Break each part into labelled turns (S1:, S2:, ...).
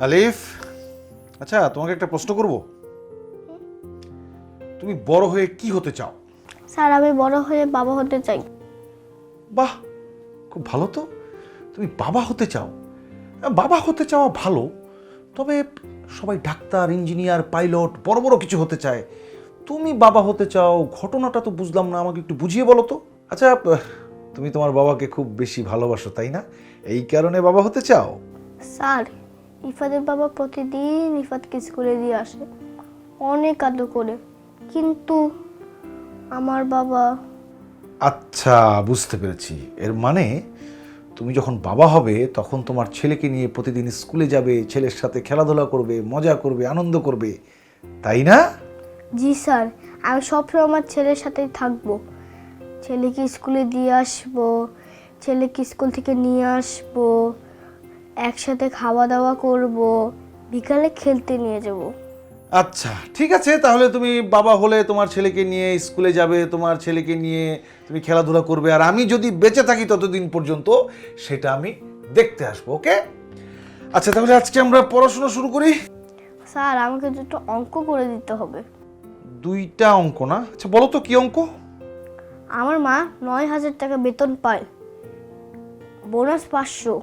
S1: আলিফ আচ্ছা তোমাকে একটা প্রশ্ন করব? তুমি বড় হয়ে কি হতে চাও?
S2: স্যার আমি বড় হয়ে বাবা হতে চাই।
S1: বাহ খুব ভালো তো। তুমি বাবা হতে চাও। বাবা হতে চাওয়া ভালো তবে সবাই ডাক্তার ইঞ্জিনিয়ার পাইলট বড় বড় কিছু হতে চায়। তুমি বাবা হতে চাও ঘটনাটা তো বুঝলাম না আমাকে একটু বুঝিয়ে বলো তো। আচ্ছা তুমি তোমার বাবাকে খুব বেশি ভালোবাসো তাই না? এই কারণে বাবা হতে চাও?
S2: স্যার ইফাদের বাবা প্রতিদিন ইফাতকে স্কুলে দিয়ে আসে। অনেক আদর করে। কিন্তু আমার বাবা
S1: আচ্ছা বুঝতে পেরেছি। এর মানে তুমি যখন বাবা হবে তখন তোমার ছেলেকে নিয়ে প্রতিদিন স্কুলে যাবে ছেলের সাথে খেলাধুলা করবে মজা করবে আনন্দ করবে। তাই না?
S2: জি স্যার আমি সবসময় আমার ছেলের সাথেই থাকব। ছেলেকে স্কুলে দিয়ে আসব ছেলেকে স্কুল থেকে নিয়ে আসব। একসাথে খাওয়া দাওয়া করব বিকালে খেলতে নিয়ে যাব।
S1: আচ্ছা ঠিক আছে তাহলে তুমি বাবা হলে তোমার ছেলেকে নিয়ে স্কুলে যাবে তোমার ছেলেকে নিয়ে তুমি খেলাধুলা করবে আর আমি যদি বেঁচে থাকি ততদিন পর্যন্ত সেটা আমি দেখতে আসব ওকে? আচ্ছা তাহলে আজকে আমরা পড়াশোনা শুরু করি।
S2: স্যার আমাকে দুটো অঙ্ক করে দিতে হবে।
S1: দুইটা অঙ্ক না? আচ্ছা বলো তো কি অঙ্ক?
S2: আমার মা নয় হাজার টাকা বেতন পায়। বোনাস পাঁচশো।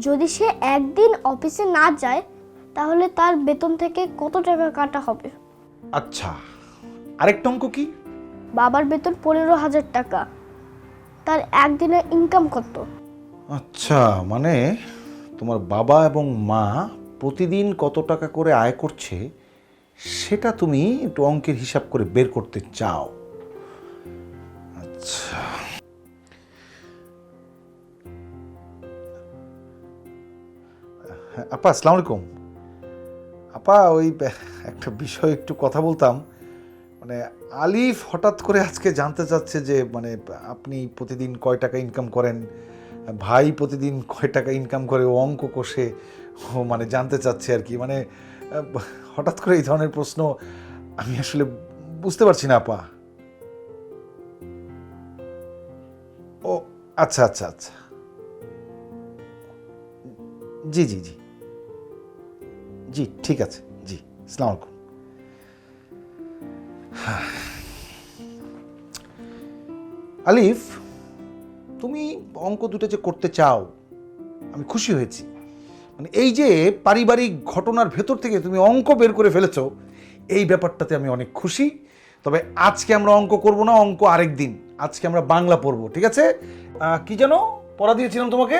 S2: যদি সে একদিন অফিসে না যায় তাহলে তার বেতন থেকে কত টাকা কাটা হবে?
S1: আচ্ছা আরেকটা অঙ্ক কি?
S2: বাবার বেতন পনেরো হাজার টাকা তার একদিনের ইনকাম কত?
S1: আচ্ছা মানে তোমার বাবা এবং মা প্রতিদিন কত টাকা করে আয় করছে সেটা তুমি একটু অঙ্কের হিসাব করে বের করতে চাও। আচ্ছা। হ্যাঁ, আপা আসসালামু আলাইকুম আপা ওই একটা বিষয় একটু কথা বলতাম। মানে আলিফ হঠাৎ করে আজকে জানতে চাচ্ছে যে মানে আপনি প্রতিদিন কয় টাকা ইনকাম করেন? ভাই প্রতিদিন কয় টাকা ইনকাম করে? ও অঙ্ক কষে? ও মানে জানতে চাচ্ছে আর কি। মানে হঠাৎ করে এই ধরনের প্রশ্ন আমি আসলে বুঝতে পারছি না আপা। ও আচ্ছা আচ্ছা আচ্ছা। জি জি জি। জি ঠিক আছে জি সালাম আলাইকুম। আলিফ তুমি অঙ্ক দুটো যে করতে চাও আমি খুশি হয়েছি। মানে এই যে পারিবারিক ঘটনার ভেতর থেকে তুমি অঙ্ক বের করে ফেলেছ এই ব্যাপারটাতে আমি অনেক খুশি। তবে আজকে আমরা অঙ্ক করব না অঙ্ক আরেক দিন। আজকে আমরা বাংলা পড়ব ঠিক আছে? কি যেন? পড়া দিয়েছিলাম তোমাকে?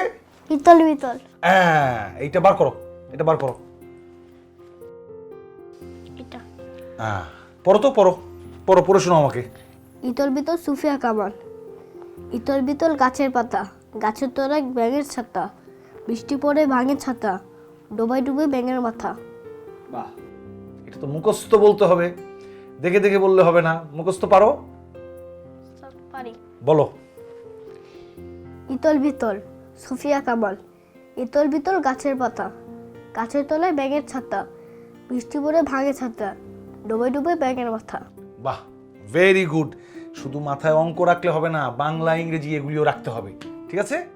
S2: ইতল বিতল
S1: হ্যাঁ এইটা বার করো এটা বার করো। হ্যাঁ পড়ো তো পড়ো। পড়ো পড়ে শোনো আমাকে।
S2: ইতল বিতল সুফিয়া কামাল। ইতল বিতল গাছের পাতা। গাছের তলায় ব্যাঙের ছাতা। বৃষ্টি পড়ে ভাঙে ছাতা। ডোবাই ডুবে ব্যাঙের মাথা।
S1: বাহ এটা তো মুখস্থ বলতে হবে। দেখে দেখে বললে হবে না। মুখস্থ পারো?
S2: পারি।
S1: বলো।
S2: ইতল বিতল সুফিয়া কামাল। ইতল বিতল গাছের পাতা। গাছের তলায় ব্যাঙের ছাতা। বৃষ্টি পড়ে ভাঙে ছাতা। ডুবে ডুবে ব্যাঙের মাথা।
S1: বাহ ভেরি গুড শুধু মাথায় অঙ্ক রাখলে হবে না, বাংলা, ইংরেজি এগুলিও রাখতে হবে। ঠিক আছে?